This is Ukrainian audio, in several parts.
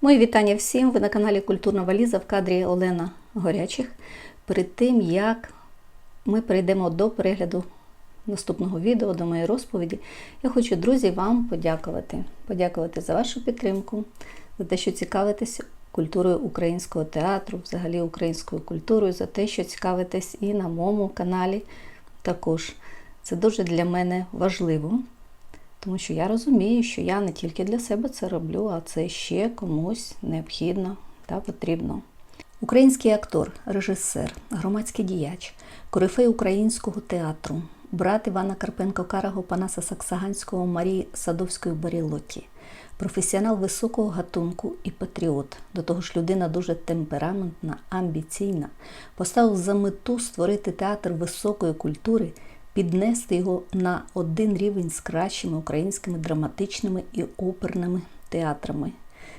Мої вітання всім. Ви на каналі Культурна Валіза в кадрі Олена Горячих. Перед тим як ми перейдемо до перегляду наступного відео, до моєї розповіді, я хочу, друзі, вам подякувати. Подякувати за вашу підтримку, за те, що цікавитесь культурою українського театру, взагалі українською культурою, за те, що цікавитесь і на моєму каналі також. Це дуже для мене важливо. Тому що я розумію, що я не тільки для себе це роблю, а це ще комусь необхідно та потрібно. Український актор, режисер, громадський діяч, корифей українського театру, брат Івана Карпенко Карого, Панаса Саксаганського, Марії Садовської Барілоті, професіонал високого гатунку і патріот. До того ж, людина дуже темпераментна, амбіційна, поставив за мету створити театр високої культури піднести його на один рівень з кращими українськими драматичними і оперними театрами.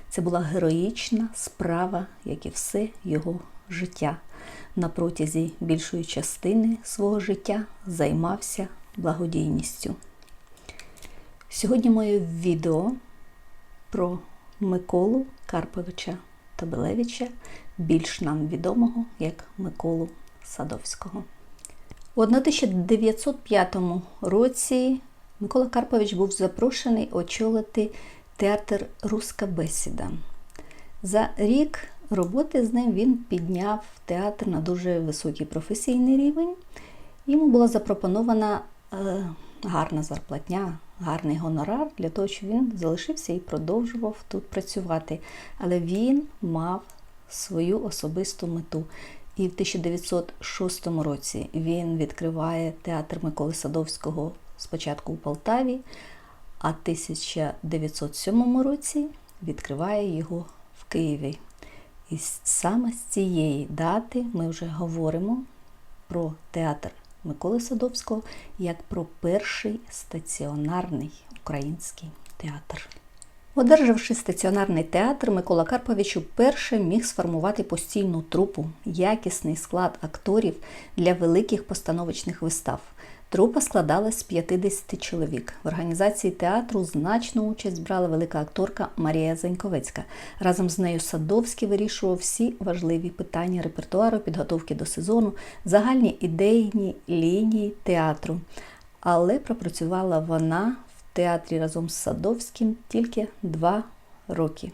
Це була героїчна справа, як і все його життя. На протязі більшої частини свого життя займався благодійністю. Сьогодні моє відео про Миколу Карповича Табелевича, більш нам відомого як Миколу Садовського. У 1905 році Микола Карпович був запрошений очолити театр Руська бесіда. За рік роботи з ним він підняв театр на дуже високий професійний рівень. Йому була запропонована е, гарна зарплатня, гарний гонорар для того, щоб він залишився і продовжував тут працювати. Але він мав свою особисту мету. І в 1906 році він відкриває театр Миколи Садовського спочатку у Полтаві, а в 1907 році відкриває його в Києві. І саме з цієї дати ми вже говоримо про театр Миколи Садовського як про перший стаціонарний український театр. Одержавши стаціонарний театр, Микола Карпович уперше міг сформувати постійну трупу, якісний склад акторів для великих постановочних вистав. Трупа складалась з 50 чоловік. В організації театру значну участь брала велика акторка Марія Заньковецька. Разом з нею Садовський вирішував всі важливі питання репертуару, підготовки до сезону, загальні ідейні лінії театру. Але пропрацювала вона театрі разом з Садовським тільки два роки.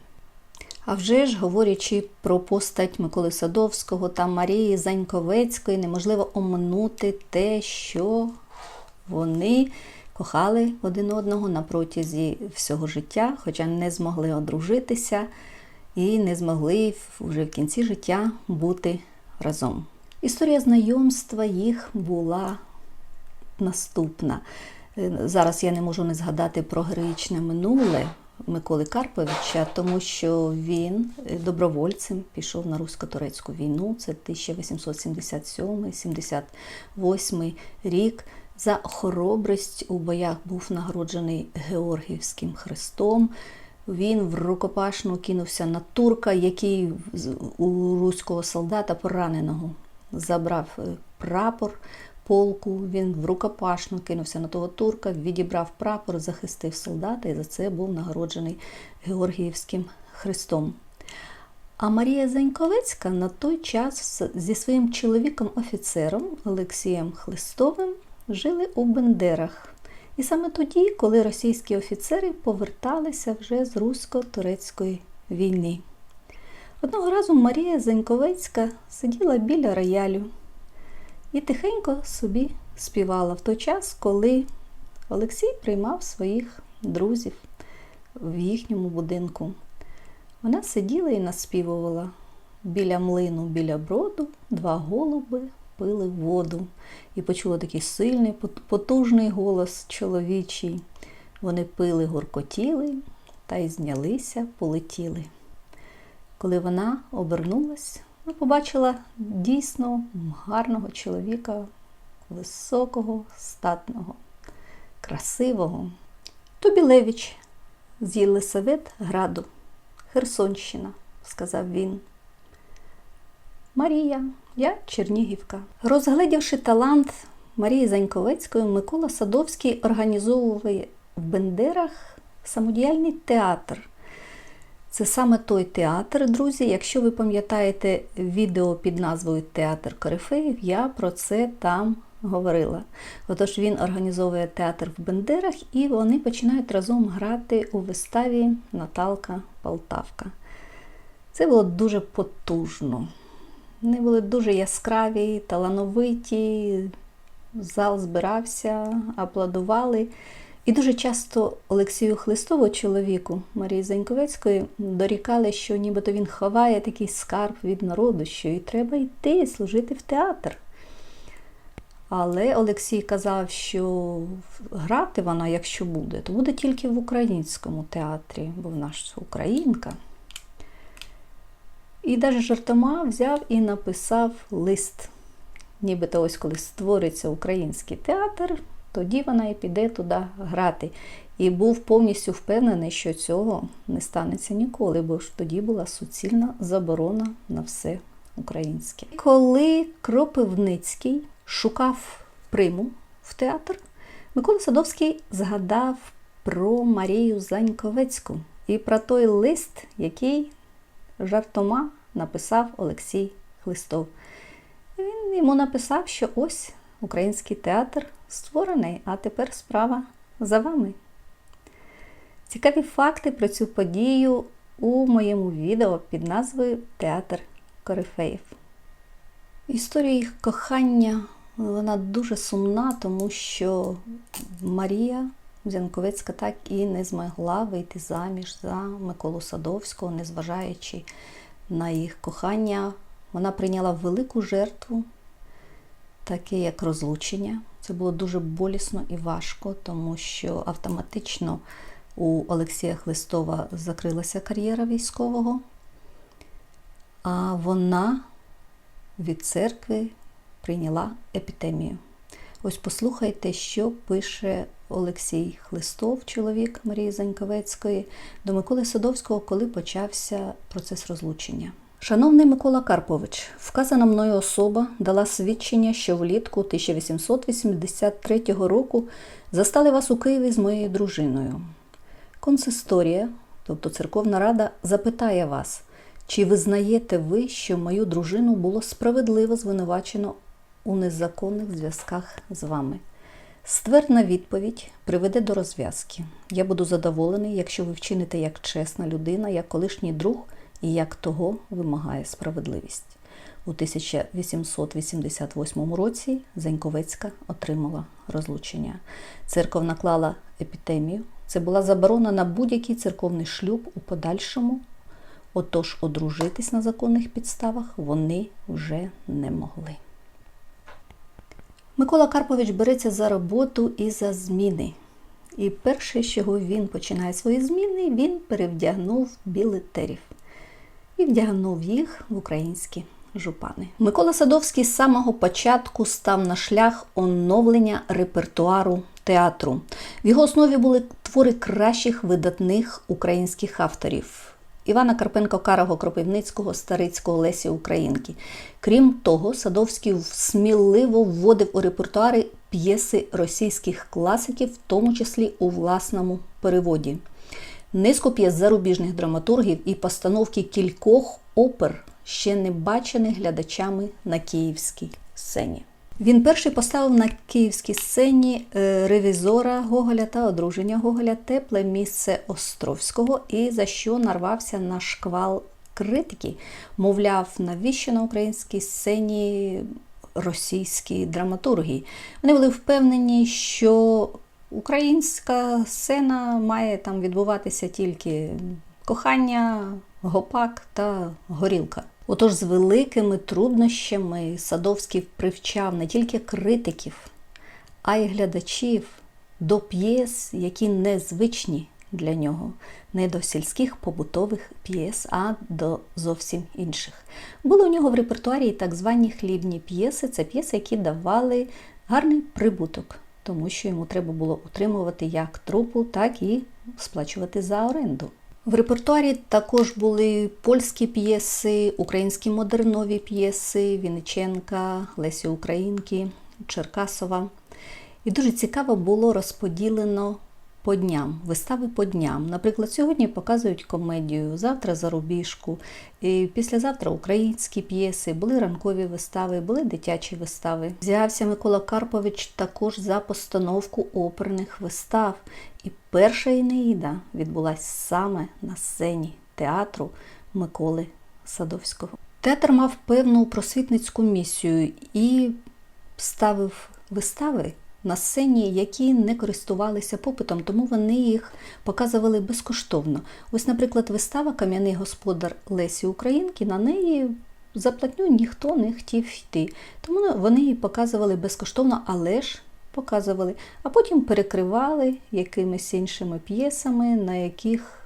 А вже ж, говорячи про постать Миколи Садовського та Марії Заньковецької, неможливо оминути те, що вони кохали один одного на протязі всього життя, хоча не змогли одружитися і не змогли вже в кінці життя бути разом. Історія знайомства їх була наступна. Зараз я не можу не згадати про героїчне минуле Миколи Карповича, тому що він добровольцем пішов на русько-турецьку війну. Це 1877-78 рік. За хоробрість у боях був нагороджений Георгіївським хрестом. Він в рукопашну кинувся на турка, який у руського солдата пораненого забрав прапор полку, він в рукопашну кинувся на того турка, відібрав прапор, захистив солдата і за це був нагороджений Георгіївським хрестом. А Марія Заньковецька на той час зі своїм чоловіком-офіцером Олексієм Хлистовим жили у Бендерах. І саме тоді, коли російські офіцери поверталися вже з русько-турецької війни. Одного разу Марія Заньковецька сиділа біля роялю і тихенько собі співала в той час, коли Олексій приймав своїх друзів в їхньому будинку. Вона сиділа і наспівувала біля млину, біля броду, два голуби пили воду. І почула такий сильний, потужний голос чоловічий. Вони пили, гуркотіли та й знялися, полетіли. Коли вона обернулась, вона побачила дійсно гарного чоловіка, високого, статного, красивого. Тубілевич з Єлисавет Граду, Херсонщина, сказав він. Марія, я Чернігівка. Розглядівши талант Марії Заньковецької, Микола Садовський організовує в Бендерах самодіяльний театр. Це саме той театр, друзі. Якщо ви пам'ятаєте відео під назвою Театр Корифеїв, я про це там говорила. Отож він організовує театр в Бендерах і вони починають разом грати у виставі Наталка Полтавка. Це було дуже потужно. Вони були дуже яскраві, талановиті, зал збирався, аплодували. І дуже часто Олексію Хлистову, чоловіку Марії Заньковецької, дорікали, що нібито він ховає такий скарб від народу, що і треба йти служити в театр. Але Олексій казав, що грати вона, якщо буде, то буде тільки в українському театрі, бо вона ж українка. І навіть жартома взяв і написав лист. Нібито ось коли створиться український театр, тоді вона і піде туди грати. І був повністю впевнений, що цього не станеться ніколи, бо ж тоді була суцільна заборона на все українське. Коли Кропивницький шукав приму в театр, Микола Садовський згадав про Марію Заньковецьку і про той лист, який жартома написав Олексій Хлистов. Він йому написав, що ось український театр створений, а тепер справа за вами. Цікаві факти про цю подію у моєму відео під назвою Театр Корифеїв. Історія їх кохання вона дуже сумна, тому що Марія Зянковецька так і не змогла вийти заміж за Миколу Садовського, незважаючи на їх кохання. Вона прийняла велику жертву, таке як розлучення. Це було дуже болісно і важко, тому що автоматично у Олексія Хлистова закрилася кар'єра військового, а вона від церкви прийняла епітемію. Ось послухайте, що пише Олексій Хлистов, чоловік Марії Заньковецької, до Миколи Садовського, коли почався процес розлучення. Шановний Микола Карпович, вказана мною особа дала свідчення, що влітку 1883 року застали вас у Києві з моєю дружиною. Консисторія, тобто церковна рада, запитає вас, чи визнаєте ви, що мою дружину було справедливо звинувачено у незаконних зв'язках з вами? Ствердна відповідь приведе до розв'язки. Я буду задоволений, якщо ви вчините як чесна людина, як колишній друг і як того вимагає справедливість. У 1888 році Заньковецька отримала розлучення. Церков наклала епітемію. Це була заборона на будь-який церковний шлюб у подальшому. Отож, одружитись на законних підставах вони вже не могли. Микола Карпович береться за роботу і за зміни. І перше, з чого він починає свої зміни, він перевдягнув білетерів і вдягнув їх в українські жупани. Микола Садовський з самого початку став на шлях оновлення репертуару театру. В його основі були твори кращих видатних українських авторів. Івана Карпенко, Карого, Кропивницького, Старицького, Лесі Українки. Крім того, Садовський сміливо вводив у репертуари п'єси російських класиків, в тому числі у власному переводі. Низку п'єс зарубіжних драматургів і постановки кількох опер, ще не бачених глядачами на київській сцені. Він перший поставив на київській сцені е, ревізора Гоголя та одруження Гоголя тепле місце Островського, і за що нарвався на шквал критики. Мовляв, навіщо на українській сцені російські драматурги. Вони були впевнені, що українська сцена має там відбуватися тільки кохання, гопак та горілка. Отож, з великими труднощами Садовський привчав не тільки критиків, а й глядачів до п'єс, які незвичні для нього, не до сільських побутових п'єс, а до зовсім інших. Були у нього в репертуарі так звані хлібні п'єси. Це п'єси, які давали гарний прибуток, тому що йому треба було утримувати як трупу, так і сплачувати за оренду. В репертуарі також були польські п'єси, українські модернові п'єси Вінниченка, Лесі Українки, Черкасова. І дуже цікаво було розподілено по дням, вистави по дням. Наприклад, сьогодні показують комедію, завтра зарубіжку, і післязавтра українські п'єси, були ранкові вистави, були дитячі вистави. Взявся Микола Карпович також за постановку оперних вистав. І перша Енеїда відбулася саме на сцені театру Миколи Садовського. Театр мав певну просвітницьку місію і ставив вистави на сцені, які не користувалися попитом, тому вони їх показували безкоштовно. Ось, наприклад, вистава Кам'яний господар Лесі Українки на неї за платню ніхто не хотів йти. Тому вони її показували безкоштовно, але ж показували, а потім перекривали якимись іншими п'єсами, на яких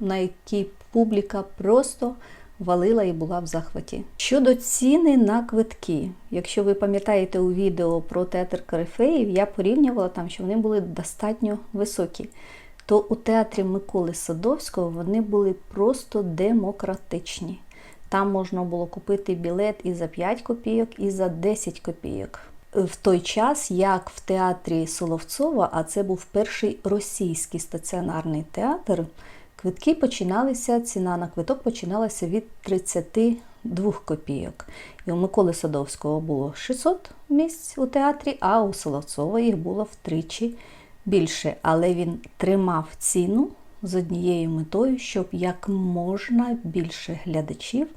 на які публіка просто валила і була в захваті. Щодо ціни на квитки, якщо ви пам'ятаєте у відео про театр Корифеїв, я порівнювала там, що вони були достатньо високі. То у театрі Миколи Садовського вони були просто демократичні. Там можна було купити білет і за 5 копійок, і за 10 копійок. В той час, як в театрі Соловцова, а це був перший російський стаціонарний театр, Квитки починалися, ціна на квиток починалася від 32 копійок. І у Миколи Садовського було 600 місць у театрі, а у Соловцова їх було втричі більше. Але він тримав ціну з однією метою, щоб як можна більше глядачів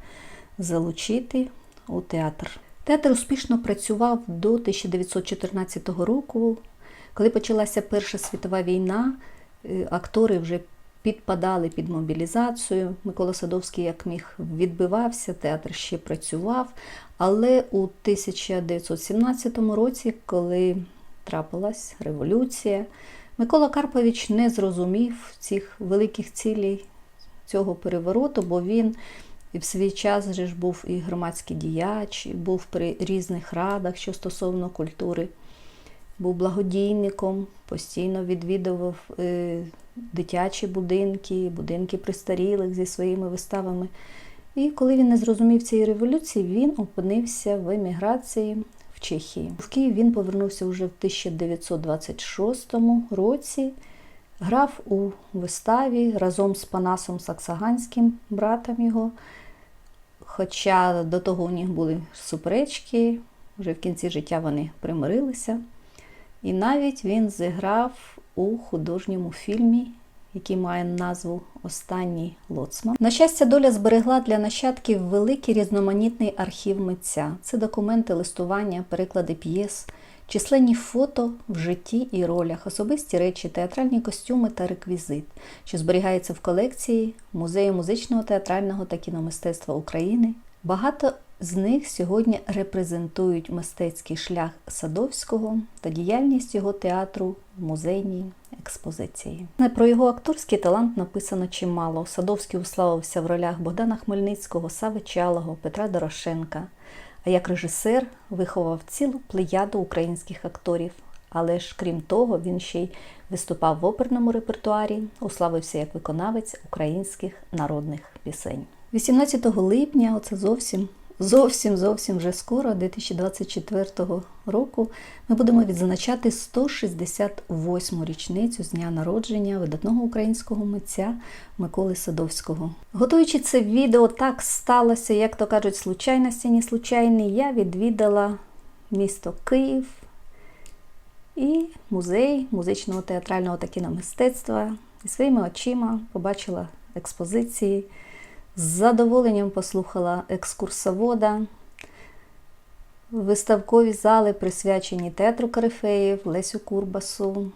залучити у театр. Театр успішно працював до 1914 року. Коли почалася Перша світова війна, е, актори вже підпадали під мобілізацію. Микола Садовський, як міг, відбивався, театр ще працював. Але у 1917 році, коли трапилась революція, Микола Карпович не зрозумів цих великих цілей цього перевороту, бо він в свій час же ж був і громадський діяч, був при різних радах, що стосовно культури, був благодійником, постійно відвідував е, дитячі будинки, будинки престарілих зі своїми виставами. І коли він не зрозумів цієї революції, він опинився в еміграції в Чехії. В Київ він повернувся вже в 1926 році, грав у виставі разом з Панасом Саксаганським, братом його. Хоча до того у них були суперечки, вже в кінці життя вони примирилися. І навіть він зіграв у художньому фільмі, який має назву Останній лоцман. На щастя, доля зберегла для нащадків великий різноманітний архів митця. Це документи, листування, переклади п'єс, численні фото в житті і ролях, особисті речі, театральні костюми та реквізит, що зберігається в колекції Музею музичного, театрального та кіномистецтва України. Багато з них сьогодні репрезентують мистецький шлях Садовського та діяльність його театру в музейній експозиції. Про його акторський талант написано чимало. Садовський уславився в ролях Богдана Хмельницького, Сави Чалого, Петра Дорошенка. А як режисер виховав цілу плеяду українських акторів. Але ж крім того, він ще й виступав в оперному репертуарі, уславився як виконавець українських народних пісень. 18 липня, оце зовсім зовсім зовсім вже скоро, 2024 року, ми будемо відзначати 168-му річницю з дня народження видатного українського митця Миколи Садовського. Готуючи це відео, так сталося, як то кажуть, случайності, не случайні, я відвідала місто Київ і музей музичного театрального та кіномистецтва. І своїми очима побачила експозиції. З задоволенням послухала екскурсовода, виставкові зали, присвячені Театру Карифеїв, Лесю Курбасу,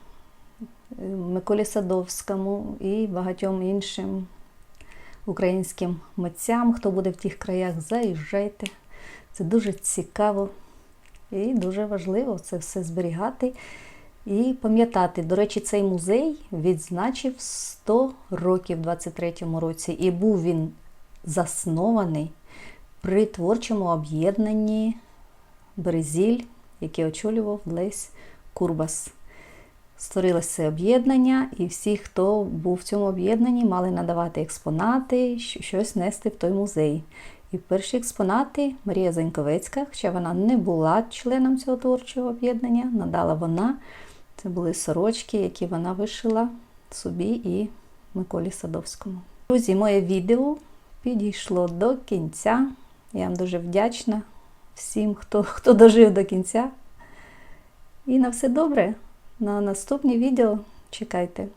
Миколі Садовському і багатьом іншим українським митцям. Хто буде в тих краях, заїжджайте. Це дуже цікаво і дуже важливо це все зберігати і пам'ятати. До речі, цей музей відзначив 100 років у 23-му році, і був він заснований при творчому об'єднанні Березіль, яке очолював Лесь Курбас. Створилося це об'єднання, і всі, хто був в цьому об'єднанні, мали надавати експонати, щось нести в той музей. І перші експонати Марія Заньковецька, хоча вона не була членом цього творчого об'єднання, надала вона. Це були сорочки, які вона вишила собі і Миколі Садовському. Друзі, моє відео підійшло до кінця. Я вам дуже вдячна всім, хто, хто дожив до кінця. І на все добре. На наступні відео чекайте.